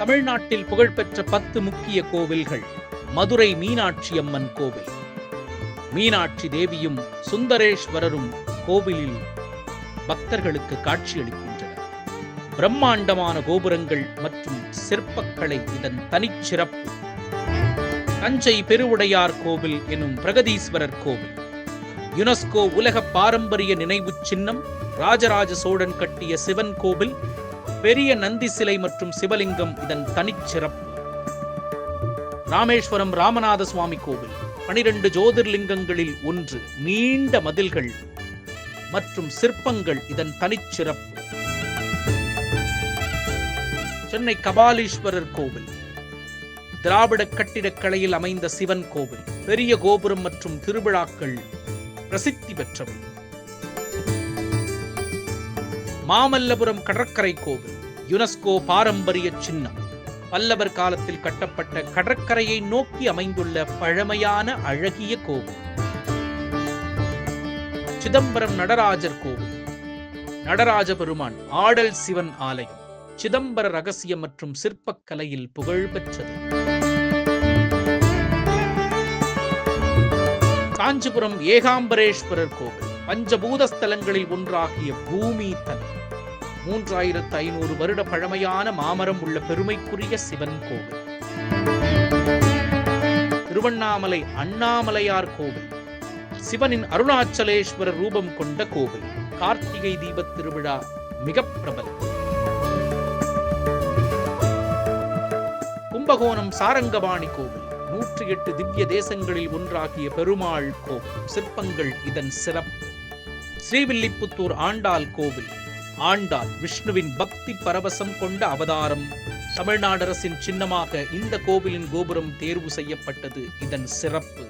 தமிழ்நாட்டில் புகழ்பெற்ற பத்து முக்கிய கோவில்கள் மதுரை மீனாட்சி அம்மன் கோவில். மீனாட்சி தேவியும் சுந்தரேஸ்வரரும் கோவிலில் பக்தர்களுக்கு காட்சியளிக்கின்றனர் பிரம்மாண்டமான கோபுரங்கள் மற்றும் சிற்பக்கலை இதன் தனிச்சிறப்பு. தஞ்சை பெருவுடையார் கோவில் எனும் பிரகதீஸ்வரர் கோவில். யுனெஸ்கோ உலக பாரம்பரிய நினைவுச் சின்னம் ராஜராஜ சோழன் கட்டிய சிவன் கோவில் பெரிய நந்தி சிலை மற்றும் சிவலிங்கம் இதன் தனிச்சிறப்பு ராமேஸ்வரம் ராமநாத சுவாமி கோவில் பனிரெண்டு ஜோதிர்லிங்கங்களில் ஒன்று நீண்ட மதில்கள் மற்றும் சிற்பங்கள் இதன் தனிச்சிறப்பு சென்னை கபாலீஸ்வரர் கோவில் திராவிட கட்டிடக்கலையில் அமைந்த சிவன் கோவில் பெரிய கோபுரம் மற்றும் திருவிழாக்கள் பிரசித்தி பெற்றவை. மாமல்லபுரம் கடற்கரை கோவில் யுனெஸ்கோ பாரம்பரிய சின்னம். பல்லவர் காலத்தில் கட்டப்பட்ட கடற்கரையை நோக்கி அமைந்துள்ள பழமையான அழகிய கோவில். சிதம்பரம் நடராஜர் கோவில். நடராஜ பெருமான் ஆடல் சிவன் ஆலயம் சிதம்பர ரகசியம் மற்றும் சிற்பக்கலையில் புகழ் பெற்றது. காஞ்சிபுரம் ஏகாம்பரேஸ்வரர் கோவில் பஞ்சபூத ஸ்தலங்களில் ஒன்றாகிய பூமி தலம். மூன்றாயிரத்து ஐநூறு வருட பழமையான மாமரம் உள்ள பெருமைக்குரிய சிவன் கோவில். திருவண்ணாமலை அண்ணாமலையார் கோவில். சிவனின் அருணாச்சலேஸ்வரர் ரூபம் கொண்ட கோவில். கார்த்திகை தீபத் திருவிழா மிக பிரபலம். கும்பகோணம் சாரங்கபாணி கோவில். நூற்றி எட்டு திவ்ய தேசங்களில் ஒன்றாகிய பெருமாள் கோவில். சிற்பங்கள் இதன் சிறப்பு. ஸ்ரீவில்லிபுத்தூர் ஆண்டாள் கோவில். ஆண்டாள் விஷ்ணுவின் பக்தி பரவசம் கொண்ட அவதாரம். தமிழ்நாடு அரசின் சின்னமாக இந்த கோவிலின் கோபுரம் தேர்வு செய்யப்பட்டது. இதன் சிறப்பு.